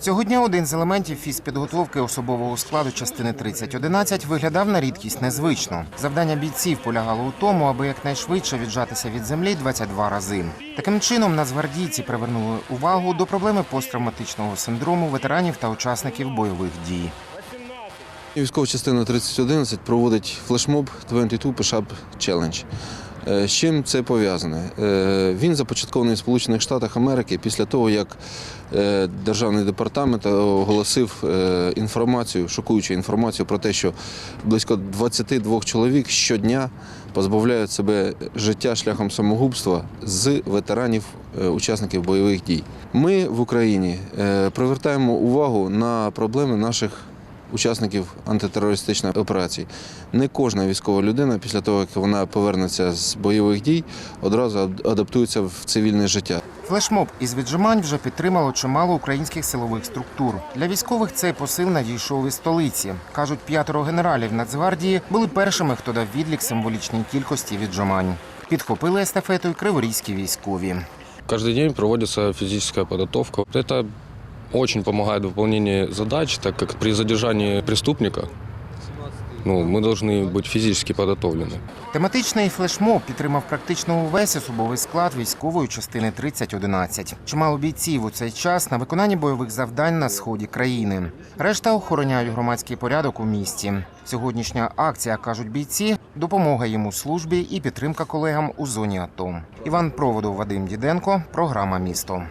Цього дня один з елементів фізпідготовки особового складу частини 3011 виглядав на рідкість незвично. Завдання бійців полягало у тому, аби якнайшвидше віджатися від землі 22 рази. Таким чином, нацгвардійці привернули увагу до проблеми посттравматичного синдрому ветеранів та учасників бойових дій. Військова частина 3011 проводить флешмоб 22 Push-Up Challenge. Е, З чим це пов'язане? Е, Він започаткований в Сполучених Штатах Америки після того, як е, Державний департамент оголосив інформацію, шокуючу інформацію про те, що близько 22 чоловік щодня позбавляють себе життя шляхом самогубства з ветеранів учасників бойових дій. Ми в Україні привертаємо увагу на проблеми наших учасників антитерористичної операції. Не кожна військова людина після того, як вона повернеться з бойових дій, одразу адаптується в цивільне життя. Флешмоб із віджимань вже підтримало чимало українських силових структур. Для військових цей посил надійшов із столиці. кажуть, п'ятеро генералів Нацгвардії були першими, хто дав відлік символічній кількості віджимань. Підхопили естафету й криворізькі військові. Каждый день проводится физическая подготовка. Это очень помогает в выполнении задач, так как при задержании преступника ну, мы должны быть физически подготовлены. Тематичний флешмоб підтримав практично увесь особовий склад військової частини 3011. Чимало бійців у цей час на виконанні бойових завдань на сході країни. Решта охороняють громадський порядок у місті. Сьогоднішня акція, кажуть бійці, допомога їм у службі і підтримка колегам у зоні АТО. Іван Проводов, Вадим Діденко, програма Місто.